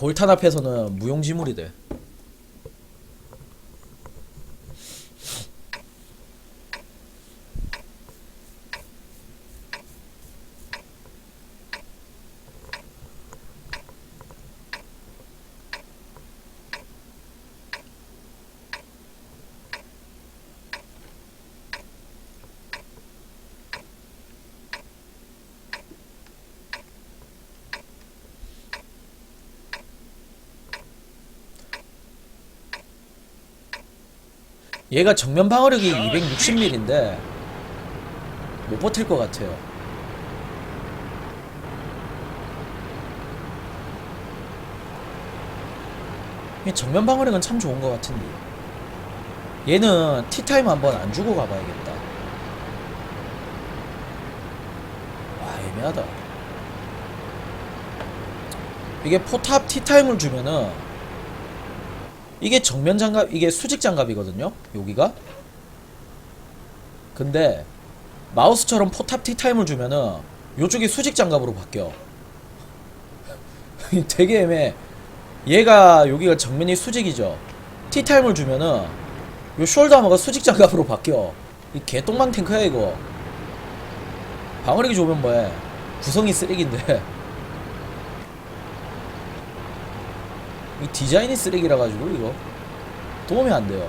골탄 앞에서는 무용지물이 돼. 얘가 정면 방어력이 260mm인데 못 버틸 것 같아요. 이 정면 방어력은 참 좋은 것 같은데 얘는 티타임 한번 안 주고 가봐야겠다. 와 애매하다. 이게 포탑 티타임을 주면은 이게 정면 장갑 이게 수직 장갑이거든요 여기가. 근데 마우스처럼 포탑 티타임을 주면은 요쪽이 수직 장갑으로 바뀌어. 되게 애매해. 얘가 여기가 정면이 수직이죠. 티타임을 주면은 요 숄더 아머가 수직 장갑으로 바뀌어. 이 개똥망 탱크야 이거. 방어력이 좋으면 뭐해? 구성이 쓰레기인데 이 디자인이 쓰레기라 가지고 이거 도움이 안 돼요.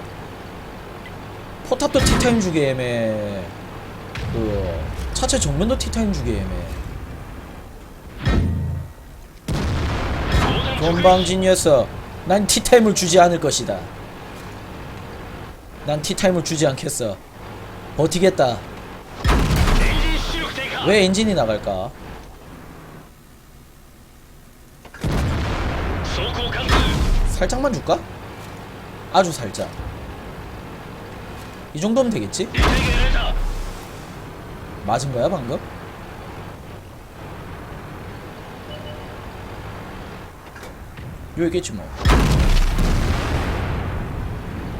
포탑도 티타임 주게 애매. 그 차체 정면도 티타임 주게 애매. 건방진 녀석, 난 티타임을 주지 않을 것이다. 난 티타임을 주지 않겠어. 버티겠다. 왜 엔진이 나갈까? 살짝만 줄까? 아주 살짝 이 정도면 되겠지? 맞은 거야 방금? 요이겠지 뭐.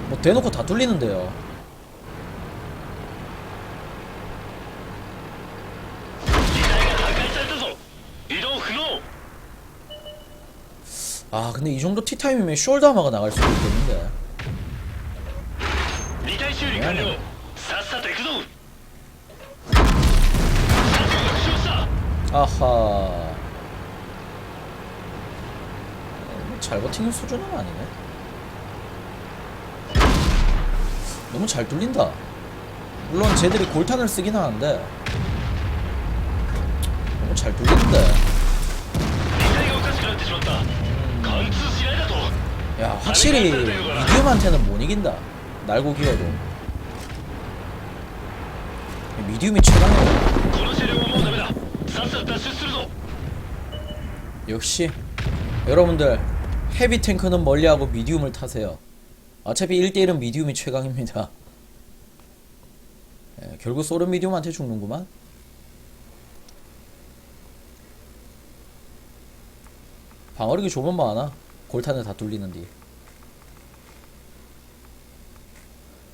뭐 대놓고 다 뚫리는데요. 아 근데 이 정도 티타임이면 숄더 아마가 나갈 수도 있겠는데. 2体修理完了さっさと行くぞ殺が負傷した 아하. 어, 뭐잘 버티는 수준은 아니네. 너무 잘 뚫린다. 물론 쟤들이 골탄을 쓰긴 하는데 너무 잘 뚫리는데. 확실히 미디움한테는 못 이긴다. 날고 기어도. 미디움이 최강이야 역시 여러분들 헤비 탱크는 멀리하고 미디움을 타세요. 어차피 1대1은 미디움이 최강입니다. 예, 결국 소른 미디움한테 죽는구만. 방어력이 좁은 거 하나? 골탄을 다 뚫리는 뒤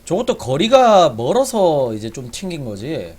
저것도 거리가 멀어서 이제 좀 튕긴 거지.